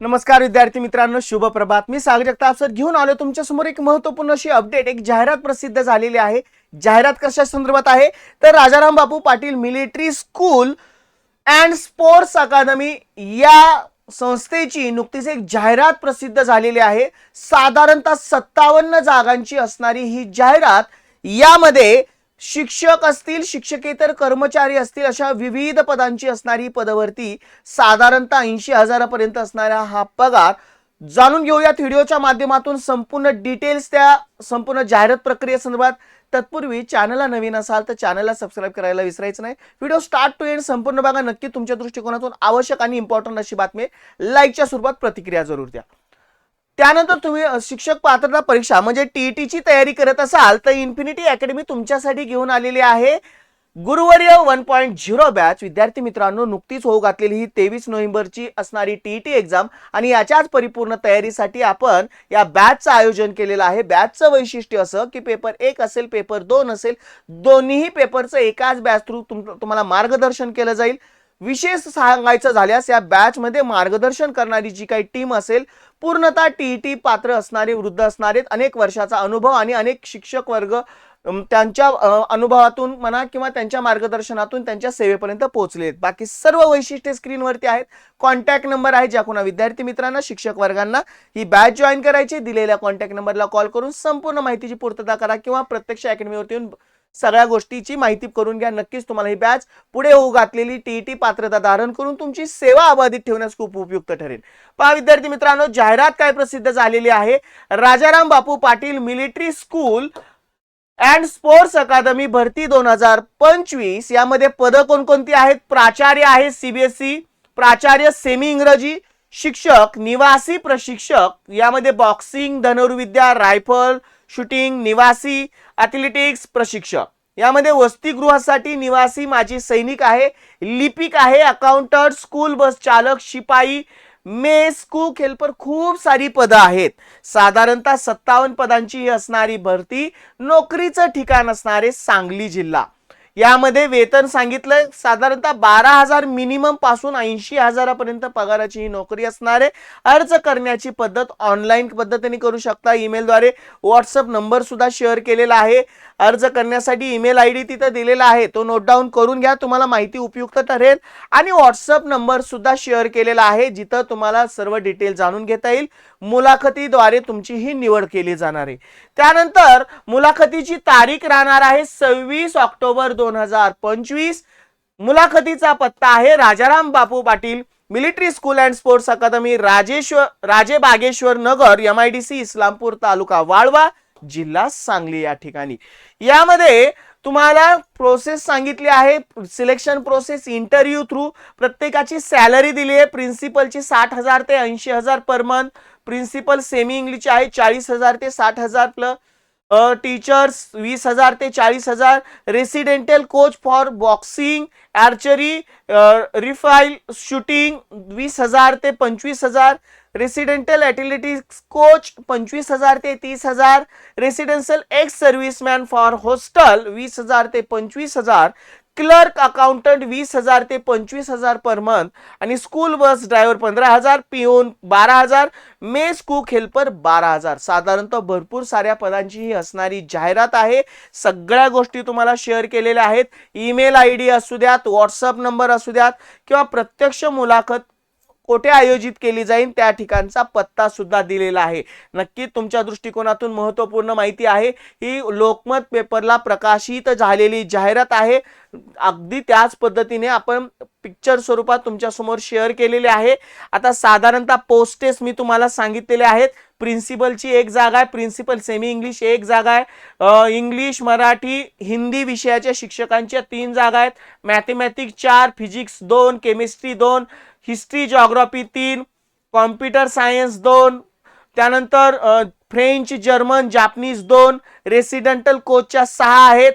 नमस्कार विद्यार्थी मित्रांनो. शुभ प्रभात. मी सागर जगताप सर घेऊन आलो तुमच्यासमोर एक महत्त्वपूर्ण अशी अपडेट एक जाहिरात प्रसिद्ध झालेली आहे. जाहिरात कशा संदर्भात आहे? तर Rajaram Bapu Patil military school and sports academy या संस्थेची नुकतीच एक जाहिरात प्रसिद्ध झालेली आहे. साधारणतः सत्तावन्न जागांची असणारी ही जाहिरात यामध्ये शिक्षक असतील शिक्षकेतर कर्मचारी असतील अशा विविध पदांची असणारी पदवरती साधारणतः ऐंशी हजारापर्यंत असणारा हा पगार. जाणून घेऊयात व्हिडिओच्या माध्यमातून संपूर्ण डिटेल्स त्या संपूर्ण जाहिरात प्रक्रियेसंदर्भात तत्पूर्वी चॅनलला नवीन असाल तर चॅनलला सबस्क्राईब करायला विसरायचं नाही. व्हिडिओ स्टार्ट टू एंड संपूर्ण बघा. नक्की तुमच्या दृष्टिकोनातून आवश्यक आणि इम्पॉर्टंट अशी बातमी लाईकच्या स्वरूपात प्रतिक्रिया जरूर द्या. त्यानंतर तुम्ही शिक्षक पात्रता परीक्षा म्हणजे टीईटीची तयारी करत असाल तर इन्फिनिटी अकॅडमी तुमच्यासाठी घेऊन आलेली आहे. Guruvarya one point zero batch. विद्यार्थी मित्रांनो नुकतीच होऊ घातलेली ही तेवीस नोव्हेंबरची असणारी टीईटी एक्झाम आणि याच्याच परिपूर्ण तयारीसाठी आपण या बॅचचं आयोजन केलेलं आहे. बॅचचं वैशिष्ट्य असं की पेपर एक असेल पेपर दोन असेल दोन्हीही पेपरचं एकाच बॅच थ्रू तुम तुम्हाला मार्गदर्शन केलं जाईल. विशेष सांगायचं झाल्यास या बॅचमध्ये मार्गदर्शन करणारी जी काही टीम असेल पूर्णतः टीईटी पात्र असणारे वृद्ध असणारे अनेक वर्षाचा अनुभव आणि अनेक शिक्षक वर्ग त्यांच्या अनुभवातून म्हणा किंवा त्यांच्या मार्गदर्शनातून त्यांच्या सेवेपर्यंत पोहोचले आहेत. बाकी सर्व वैशिष्ट्ये स्क्रीनवरती आहेत. कॉन्टॅक्ट नंबर आहे ज्या कोणा विद्यार्थी मित्रांना शिक्षक वर्गांना. ही बॅच जॉईन करायची दिलेल्या कॉन्टॅक्ट नंबरला कॉल करून संपूर्ण माहितीची पूर्तता करा किंवा प्रत्यक्ष अकॅडमीवरती येऊन सगळ्या गोष्टीची माहिती करून घ्या. नक्कीच तुम्हाला ही बॅच पुढे होऊ घातलेली टीईटी पात्रता धारण करून तुमची सेवा अबाधित ठेवण्यास खूप उपयुक्त ठरेल. पहा विद्यार्थी मित्रांनो जाहिरात काय प्रसिद्ध झालेली आहे? Rajaram Bapu Patil military school and sports academy भरती दोन हजार पंचवीस. यामध्ये पदं कोणकोणती आहेत? प्राचार्य आहे सीबीएसई प्राचार्य सेमी इंग्रजी शिक्षक निवासी प्रशिक्षक यामध्ये बॉक्सिंग धनुर्विद्या रायफल शूटिंग निवासी ॲथलेटिक्स प्रशिक्षक. यामध्ये वसतिगृहासाठी निवासी माजी सैनिक आहे लिपिक आहे अकाउंटंट स्कूल बस चालक शिपाई मेस कुक हेल्पर खूप सारी पदं आहेत. साधारणतः सत्तावन्न पदांची ही असणारी भरती नोकरीचं ठिकाण असणारे सांगली जिल्हा. यामध्ये वेतन सांगितलंय. साधारणतः बारा हजार मिनिममपासून ऐंशी हजारापर्यंत पगाराची ही नोकरी असणार आहे. अर्ज करण्याची पद्धत ऑनलाईन पद्धतीने करू शकता. ईमेलद्वारे व्हॉट्सअप नंबर सुद्धा शेअर केलेला आहे. अर्ज करण्यासाठी ईमेल आय डी तिथं दिलेला आहे. तो नोट डाऊन करून घ्या. तुम्हाला माहिती उपयुक्त ठरेल. आणि व्हॉट्सअप नंबर सुद्धा शेअर केलेला आहे. जिथं तुम्हाला सर्व डिटेल जाणून घेता येईल. मुलाखतीद्वारे तुमची ही निवड केली जाणार आहे. त्यानंतर मुलाखतीची तारीख राहणार आहे सव्वीस ऑक्टोबर दोन हजार पंचवीस. मुलाखतीचा पत्ता आहे Rajaram Bapu Patil military school and sports academy Rajeshwar Raje Bageshwar Nagar M I D C Islampur taluka Walwa जिल्हा सांगली या ठिकाणी. यामध्ये तुम्हाला प्रोसेस सांगितली आहे सिलेक्शन प्रोसेस इंटरव्ह्यू थ्रू प्रत्येकाची सॅलरी दिली आहे प्रिन्सिपलची साठ हजार ते ऐंशी हजार per month principal semi English आहे चाळीस हजार ते साठ हजार प्लस टीचर्स वीस हजार ते चाळीस हजार residential coach for boxing archery rifle shooting वीस हजार ते पंचवीस हजार रेसिडेंटल ॲथलेटिक्स कोच पंचवीस हजार ते तीस हजार residential ex serviceman for hostel वीस हजार ते पंचवीस हजार क्लर्क अकाउंटंट वीस हजार ते पंचवीस हजार पर मंथ आणि स्कूल बस ड्रायव्हर पंधरा हजार पिओन बारा हजार मेस कुक हेल्पर बारा हजार. साधारणतः भरपूर साऱ्या पदांची ही असणारी जाहिरात आहे. सगळ्या गोष्टी तुम्हाला शेअर केलेल्या आहेत. ईमेल आय डी असू द्यात व्हॉट्सअप नंबर असू द्यात किंवा प्रत्यक्ष मुलाखत कोठे आयोजित केली जाईल त्या ठिकाणचा पत्ता सुद्धा दिलेला आहे. नक्की तुमच्या दृष्टिकोनातून महत्त्वपूर्ण माहिती आहे. ही लोकमत पेपरला प्रकाशित झालेली जाहिरात आहे. अगदी त्याच पद्धतीने आपण पिक्चर स्वरूपात तुमच्यासमोर शेअर केलेले आहे. आता साधारणतः पोस्टेस मी तुम्हाला सांगितलेले आहेत. प्रिन्सिपलची एक जागा आहे. प्रिन्सिपल सेमी इंग्लिश एक जागा आहे. इंग्लिश मराठी हिंदी विषयाच्या शिक्षकांच्या तीन जागा आहेत. मॅथमॅटिक्स चार फिजिक्स दोन केमिस्ट्री दोन हिस्ट्री जॉग्रॉफी तीन कॉम्प्युटर सायन्स दोन त्यानंतर फ्रेंच जर्मन जापनीज दोन रेसिडेंटल कोचच्या सहा आहेत.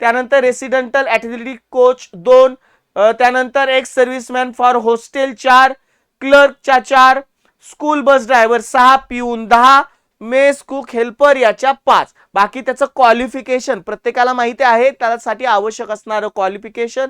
त्यानंतर रेसिडेंटल ॲथलेटिक कोच दोन त्यानंतर एक सर्व्हिसमॅन फॉर हॉस्टेल चार क्लर्कच्या चार स्कूल बस ड्रायव्हर सहा पिऊन दहा मेस कुक हेल्पर याच्या पाच. बाकी त्याचं क्वालिफिकेशन प्रत्येकाला माहिती आहे त्यासाठी आवश्यक असणारं क्वालिफिकेशन.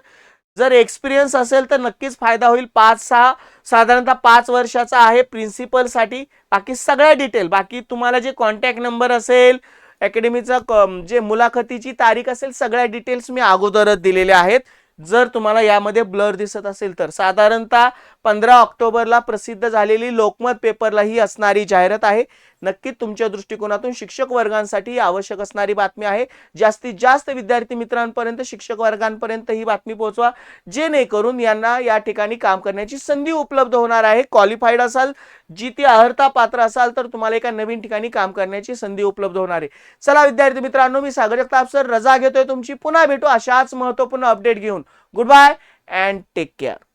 जर एक्सपिरियन्स असेल तर नक्कीच फायदा होईल. पाच सहा साधारणतः पाच वर्षाचा आहे प्रिन्सिपलसाठी. बाकी सगळ्या डिटेल बाकी तुम्हाला जे कॉन्टॅक्ट नंबर असेल अकॅडमीचा क- जे मुलाखतीची तारीख असेल सगळ्या डिटेल्स मी अगोदरच दिलेल्या आहेत. जर तुम्हाला यामध्ये ब्लर दिसत असेल तर. साधारणतः पंधरा ऑक्टोबरला प्रसिद्ध झालेली लोकमत पेपरला ही असणारी जाहिरात आहे. नक्कीच तुमच्या दृष्टिकोनातून शिक्षक वर्गांसाठी आवश्यक असणारी बातमी आहे. जास्तीत जास्त विद्यार्थी मित्रांपर्यंत शिक्षक वर्गांपर्यंत ही बातमी पोहोचवा. जेणेकरून यांना या ठिकाणी काम करण्याची संधी उपलब्ध होणार आहे. क्वालिफाईड असाल जी ती अर्हता पात्र असाल तर तुम्हाला एका नवीन ठिकाणी काम करण्याची संधी उपलब्ध होणार आहे. चला विद्यार्थी मित्रांनो मी सागर जगताप सर रजा घेतोय तुमची. पुन्हा भेटू अशाच महत्त्वपूर्ण अपडेट घेऊन. Good bye and take care